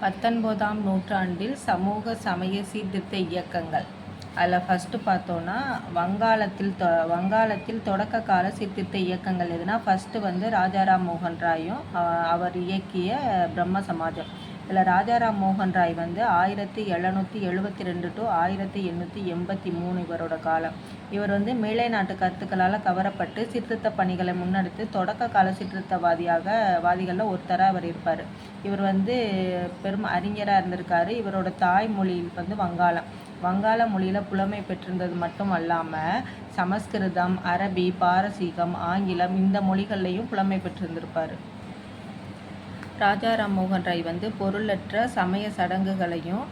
பத்தொன்பதாம் நூற்றாண்டில் சமூக சமய சீர்திருத்த இயக்கங்கள். அதில் ஃபஸ்ட்டு பார்த்தோன்னா வங்காளத்தில் தொ வங்காளத்தில் தொடக்க கால சீர்திருத்த இயக்கங்கள் எதுனா ஃபஸ்ட்டு வந்து ராஜாராம் மோகன் ராயும் அவர் இயக்கிய பிரம்ம சமாஜம். இதில் ராஜாராம் மோகன் ராய் வந்து ஆயிரத்தி எழுநூற்றி எழுபத்தி ரெண்டு டு ஆயிரத்தி எண்ணூற்றி எண்பத்தி மூணு இவரோட காலம். இவர் வந்து மேலை நாட்டு கருத்துக்களால் கவரப்பட்டு சீர்திருத்த பணிகளை முன்னெடுத்து தொடக்க கால சீர்திருத்தவாதியாக வாதிகளில் ஒருத்தராக அவர் இருப்பார். இவர் வந்து பெரும் அறிஞராக இருந்திருக்காரு. இவரோட தாய்மொழி வந்து வங்காளம். வங்காள மொழியில் புலமை பெற்றிருந்தது மட்டும் அல்லாமல் சமஸ்கிருதம் அரபி பாரசீகம் ஆங்கிலம் இந்த மொழிகள்லையும் புலமை பெற்றிருந்திருப்பார். ராஜாராம் மோகன் ராய் வந்து பொருளற்ற சமய சடங்குகளையும்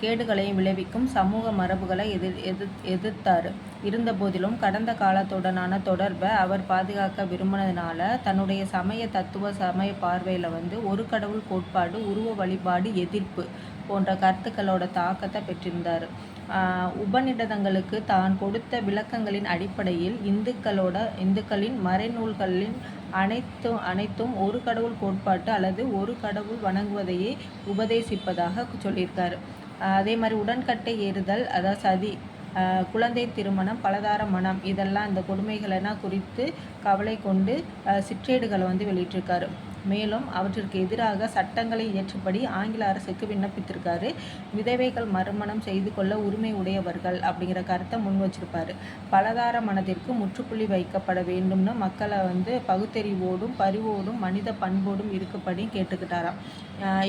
கேடுகளையும் விளைவிக்கும் சமூக மரபுகளை எதிர் எதிர் எதிர்த்தார். இருந்தபோதிலும் கடந்த காலத்துடனான தொடர்பை அவர் பாதுகாக்க விரும்பினதுனால தன்னுடைய சமய தத்துவ சமய பார்வையில் வந்து ஒரு கடவுள் கோட்பாடு உருவ வழிபாடு எதிர்ப்பு போன்ற கருத்துக்களோட தாக்கத்தை பெற்றிருந்தார். ஆஹ் உபநிடதங்களுக்கு தான் கொடுத்த விளக்கங்களின் அடிப்படையில் இந்துக்களோட இந்துக்களின் மறைநூல்களின் அனைத்தும் அனைத்தும் ஒரு கடவுள் கோட்பாட்டு அல்லது ஒரு கடவுள் வணங்குவதையே உபதேசிப்பதாக சொல்லியிருக்காரு. அதே மாதிரி உடன்கட்டை ஏறுதல் அதாவது சதி குழந்தை திருமணம் பலதார மனம் இதெல்லாம் இந்த கொடுமைகளெல்லாம் குறித்து கவலை கொண்டு சிற்றேடுகளை வந்து வெளியிட்டிருக்காரு. மேலும் அவற்றிற்கு எதிராக சட்டங்களை இயற்றும்படி ஆங்கில அரசுக்கு விண்ணப்பித்திருக்காரு. விதவைகள் மறுமணம் செய்து கொள்ள உரிமை உடையவர்கள் அப்படிங்கிற கருத்தை முன் வச்சிருப்பாரு. பலதார மனதிற்கு முற்றுப்புள்ளி வைக்கப்பட வேண்டும்னு மக்களை வந்து பகுத்தறிவோடும் பரிவோடும் மனித பண்போடும் இருக்கும்படி கேட்டுக்கிட்டாராம்.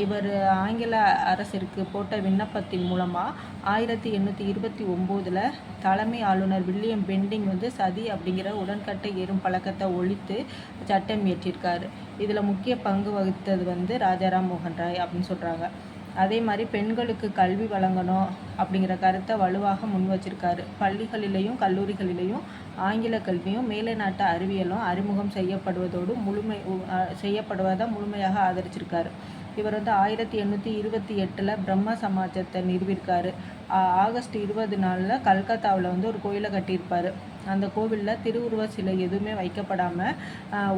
இவர் ஆங்கில அரசிற்கு போட்ட விண்ணப்பத்தின் மூலமாக ஆயிரத்தி எண்ணூற்றி இருபத்தி ஒம்போதில் தலைமை ஆளுநர் வில்லியம் பெண்டிங் வந்து சதி அப்படிங்கிற உடன்கட்டை ஏறும் பழக்கத்தை ஒழித்து சட்டம் இயற்றியிருக்காரு இதில் முக்கிய பங்கு வகித்தது வந்து ராஜாராம் மோகன் ராய் அப்படின்னு சொல்கிறாங்க அதே மாதிரி பெண்களுக்கு கல்வி வழங்கணும் அப்படிங்கிற கருத்தை வலுவாக முன் வச்சிருக்காரு. பள்ளிகளிலேயும் கல்லூரிகளிலேயும் ஆங்கில கல்வியும் மேலை நாட்டு அறிவியலும் அறிமுகம் செய்யப்படுவதோடு முழுமை செய்யப்படுவதை முழுமையாக ஆதரிச்சிருக்காரு. இவர் வந்து ஆயிரத்தி எண்ணூற்றி இருபத்தி எட்டில் பிரம்ம சமாஜத்தை நிறுவியிருக்காரு. ஆகஸ்ட் இருபது நாளில் கல்கத்தாவில் வந்து ஒரு கோயிலை கட்டியிருப்பார். அந்த கோவிலில் திருவுருவ சிலை எதுவுமே வைக்கப்படாமல்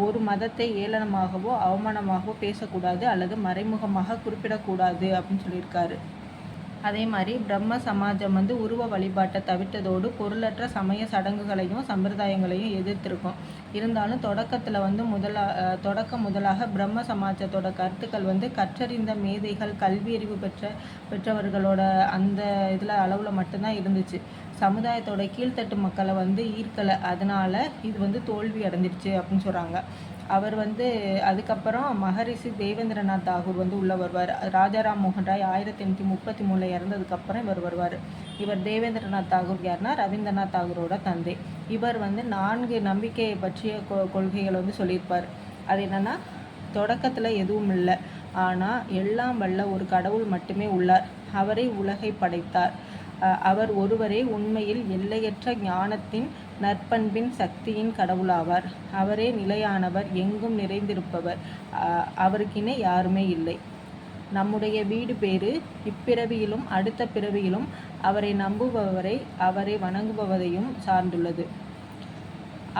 ஒரு மதத்தை ஏளனமாகவோ அவமானமாகவோ பேசக்கூடாது அல்லது மறைமுகமாக குறிப்பிடக்கூடாது அப்படின்னு சொல்லியிருக்காரு. அதே மாதிரி பிரம்ம சமாஜம் வந்து உருவ வழிபாட்டை தவிர்த்ததோடு பொருளற்ற சமய சடங்குகளையும் சம்பிரதாயங்களையும் எதிர்த்திருக்கும். இருந்தாலும் தொடக்கத்தில் வந்து முதலா தொடக்க முதலாக பிரம்ம சமாஜத்தோட கருத்துக்கள் வந்து கற்றறிந்த மேதைகள் கல்வியறிவு பெற்ற பெற்றவர்களோட அந்த இதில் அளவில் மட்டும்தான் இருந்துச்சு. சமுதாயத்தோட கீழ்த்தட்டு மக்களை வந்து ஈர்க்கலை. அதனால இது வந்து தோல்வி அடைஞ்சிருச்சு அப்படின்னு சொல்கிறாங்க அவர் வந்து அதுக்கப்புறம் மகரிஷி தேவேந்திரநாத் தாகூர் வந்து உள்ள வருவார். ராஜாராம் மோகன் ராய் ஆயிரத்தி எண்ணூற்றி முப்பத்தி மூணில் இறந்ததுக்கப்புறம் இவர் வருவார். இவர் தேவேந்திரநாத் தாகூர் யாருன்னா ரவீந்திரநாத் தாகூரோட தந்தை. இவர் வந்து நான்கு நம்பிக்கையை பற்றிய கொ கொள்கைகளை வந்து சொல்லியிருப்பார். அது என்னென்னா தொடக்கத்தில் எதுவும் இல்லை. ஆனால் எல்லாம் வல்ல ஒரு கடவுள் மட்டுமே உள்ளார். அவரை உலகை படைத்தார். அவர் ஒருவரே உண்மையில் எல்லையற்ற ஞானத்தின் நற்பண்பின் சக்தியின் கடவுளாவார். அவரே நிலையானவர் எங்கும் நிறைந்திருப்பவர். அவருக்கினே யாருமே இல்லை. நம்முடைய வீடு பேறு இப்பிறவியிலும் அடுத்த பிறவியிலும் அவரை நம்புபவரை அவரை வணங்குபவதையும் சார்ந்துள்ளது.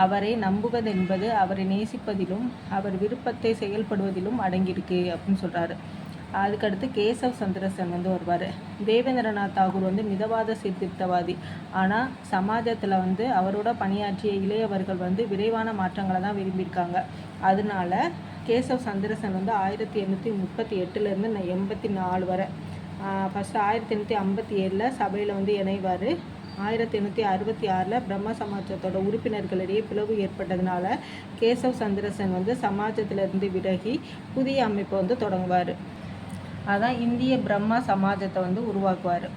அவரை நம்புவதென்பது அவரை நேசிப்பதிலும் அவர் விருப்பத்தை செயல்படுவதிலும் அடங்கியிருக்கு அப்படின்னு சொல்கிறாரு அதுக்கடுத்து கேசவ் சந்திரசன் வந்து வருவார். தேவேந்திரநாத் தாகூர் வந்து மிதவாத சீர்திருத்தவாதி. ஆனால் சமாஜத்தில் வந்து அவரோட பணியாற்றிய இளையவர்கள் வந்து விரைவான மாற்றங்களை தான் விரும்பியிருக்காங்க. அதனால கேசவ் சந்திரசன் வந்து ஆயிரத்தி எண்ணூற்றி முப்பத்தி எட்டுலேருந்து எண்பத்தி நாலு வரை. ஃபஸ்ட்டு ஆயிரத்தி எண்ணூற்றி ஐம்பத்தி ஏழில் சபையில் வந்து இணைவார். ஆயிரத்தி எண்ணூற்றி அறுபத்தி ஆறில் பிரம்ம சமாஜத்தோட உறுப்பினர்களிடையே பிளவு ஏற்பட்டதுனால கேசவ் சந்திரசன் வந்து சமாஜத்திலிருந்து விலகி புதிய அமைப்பை வந்து தொடங்குவார். அதான் இந்திய பிரம்ம சமாஜத்தை வந்து உருவாக்குவார்.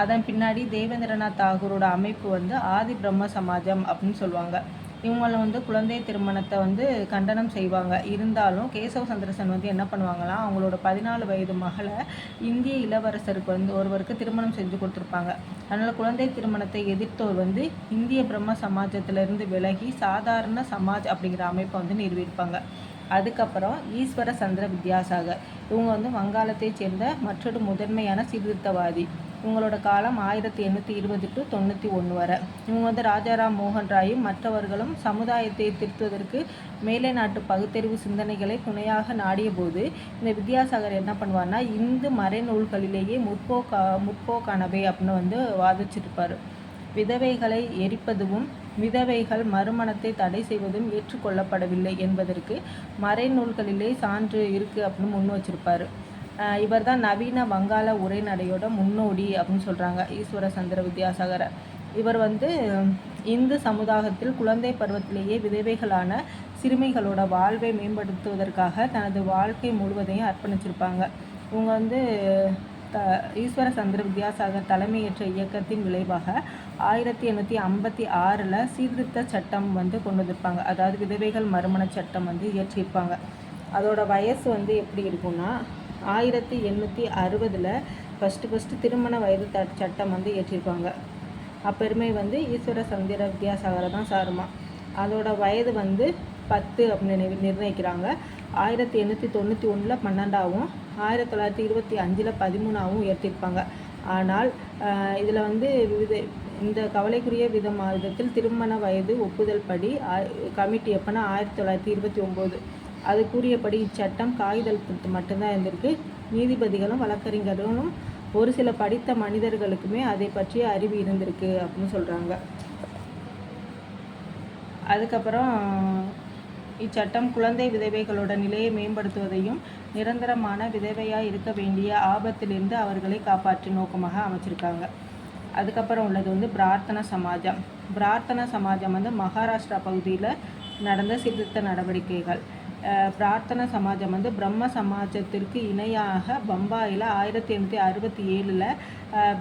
அதன் பின்னாடி தேவேந்திரநாத் தாகூரோட அமைப்பு வந்து ஆதி பிரம்ம சமாஜம் அப்படின்னு சொல்லுவாங்க. இவங்கள வந்து குழந்தை திருமணத்தை வந்து கண்டனம் செய்வாங்க. இருந்தாலும் கேசவ சந்திரசன் வந்து என்ன பண்ணுவாங்களாம் அவங்களோட பதினாலு வயது மகளை இந்திய இளவரசருக்கு வந்து ஒருவருக்கு திருமணம் செஞ்சு கொடுத்துருப்பாங்க. அதனால் குழந்தை திருமணத்தை எதிர்த்தோர் வந்து இந்திய பிரம்ம சமாஜத்திலிருந்து விலகி சாதாரண சமாஜ் அப்படிங்கிற அமைப்பை வந்து நிறுவியிருப்பாங்க. அதுக்கப்புறம் ஈஸ்வர சந்திர வித்யாசாகர். இவங்க வந்து வங்காளத்தைச் சேர்ந்த மற்றொரு முதன்மையான சீர்திருத்தவாதி. இவங்களோட காலம் ஆயிரத்தி எண்ணூற்றி இருபது டு தொண்ணூற்றி ஒன்று வரை. இவங்க வந்து ராஜாராம் மோகன் ராயும் மற்றவர்களும் சமுதாயத்தை திருத்துவதற்கு மேலை நாட்டு பகுத்தறிவு சிந்தனைகளை துணையாக நாடிய போது இந்த வித்யாசாகர் என்ன பண்ணுவார்னா இந்து மறைநூல்களிலேயே முற்போக்கா முற்போக்கானவை அப்படின்னு வந்து வாதிச்சிருப்பார். விதவைகளை எரிப்பதும் விதவைகள் மறுமணத்தை தடை செய்வதும் ஏற்றுக்கொள்ளப்படவில்லை என்பதற்கு மறைநூல்களிலே சான்று இருக்குது அப்படின்னு முன் வச்சிருப்பார். இவர் தான் நவீன வங்காள உரைநடையோட முன்னோடி அப்படின்னு சொல்கிறாங்க ஈஸ்வர சந்திர வித்யாசாகரர் இவர் வந்து இந்து சமுதாயத்தில் குழந்தை பருவத்திலேயே விதவைகளான சிறுமிகளோட வாழ்வை மேம்படுத்துவதற்காக தனது வாழ்க்கை முழுவதையும் அர்ப்பணிச்சிருப்பாங்க. இவங்க வந்து த ஈஸ்வர சந்திர வித்யாசாகர் தலைமையேற்ற இயக்கத்தின் விளைவாக ஆயிரத்தி எண்ணூற்றி ஐம்பத்தி ஆறில் சீர்திருத்த சட்டம் வந்து கொண்டு வந்திருப்பாங்க. அதாவது விதவைகள் மறுமண சட்டம் வந்து இயற்றியிருப்பாங்க அதோட வயசு வந்து எப்படி இருக்கும்னா ஆயிரத்தி எண்ணூற்றி அறுபதில் ஃபஸ்ட்டு ஃபஸ்ட்டு திருமண வயது த சட்டம் வந்து ஏற்றிருப்பாங்க அப்பெருமை வந்து ஈஸ்வர சந்திர வித்யாசாகரை தான் சாருமா. அதோட வயது வந்து பத்து அப்படின்னு நிர்ணயிக்கிறாங்க. ஆயிரத்தி எண்ணூற்றி தொண்ணூற்றி ஒன்றில் பன்னெண்டாவும் ஆயிரத்தி தொள்ளாயிரத்தி இருபத்தி அஞ்சில் பதிமூணாவும் உயர்த்தியிருப்பாங்க. ஆனால் இதில் வந்து வித இந்த கவலைக்குரிய விதம் விதத்தில் திருமண வயது ஒப்புதல் படி கமிட்டி எப்போனா ஆயிரத்தி தொள்ளாயிரத்தி இருபத்தி ஒம்பது. அது கூறியபடி இச்சட்டம் காகிதத்தில் மட்டும்தான் இருந்திருக்கு. நீதிபதிகளும் வழக்கறிஞர்களும் ஒரு சில படித்த மனிதர்களுக்குமே அதை பற்றிய அறிவு இருந்திருக்கு அப்படின்னு சொல்கிறாங்க அதுக்கப்புறம் இச்சட்டம் குழந்தை விதவைகளோட நிலையை மேம்படுத்துவதையும் நிரந்தரமான விதவையாக இருக்க வேண்டிய ஆபத்திலிருந்து அவர்களை காப்பாற்றும் நோக்கமாக அமைச்சிருக்காங்க. அதுக்கப்புறம் உள்ளது வந்து பிரார்த்தனா சமாஜம். பிரார்த்தனா சமாஜம் வந்து மகாராஷ்டிரா பகுதியில் நடந்த சீர்திருத்த நடவடிக்கைகள். பிரார்த்தனா சமாஜம் வந்து பிரம்ம சமாஜத்திற்கு இணையாக பம்பாயில் ஆயிரத்தி எண்ணூற்றி அறுபத்தி ஏழில்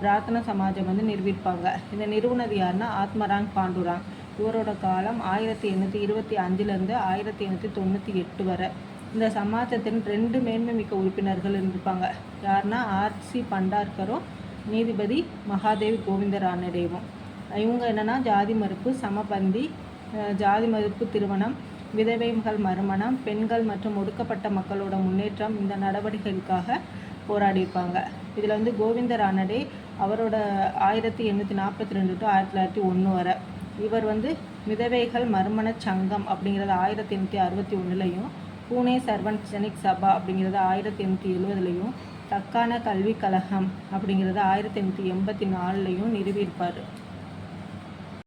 பிரார்த்தனா சமாஜம் வந்து நிறுவிப்பாங்க இந்த நிறுவனது யாருன்னா ஆத்மராங் பாண்டுராங். இவரோட காலம் ஆயிரத்தி எண்ணூற்றி இருபத்தி அஞ்சுலேருந்து ஆயிரத்தி எண்ணூற்றி தொண்ணூற்றி எட்டு வரை. இந்த சமாஜத்தின் ரெண்டு மேன்மை மிக்க உறுப்பினர்கள் இருந்திருப்பாங்க. யாருன்னா ஆர்சி பண்டார்கரும் நீதிபதி மகாதேவி கோவிந்த ராணடேவும் இவங்க என்னென்னா ஜாதி மறுப்பு சமபந்தி ஜாதி மறுப்பு திருமணம் விதவைகள் மறுமணம் பெண்கள் மற்றும் ஒடுக்கப்பட்ட மக்களோட முன்னேற்றம் இந்த நடவடிக்கைகளுக்காக போராடியிருப்பாங்க. இதில் வந்து கோவிந்த ராணடே அவரோட ஆயிரத்தி எண்ணூற்றி நாற்பத்தி ரெண்டு டு ஆயிரத்தி தொள்ளாயிரத்தி ஒன்று வரை. இவர் வந்து மிதவைகள் மர்மண சங்கம் அப்படிங்கிறது ஆயிரத்தி எண்ணூற்றி அறுபத்தி ஒன்றுலையும் பூனே சர்வஜனிக் சபா அப்படிங்கிறது ஆயிரத்தி எண்ணூற்றி எழுபதுலையும் தக்கான கல்விக் கழகம் அப்படிங்கிறது ஆயிரத்தி எண்ணூற்றி எண்பத்தி நாலுலையும் நிறுவியிருப்பார்.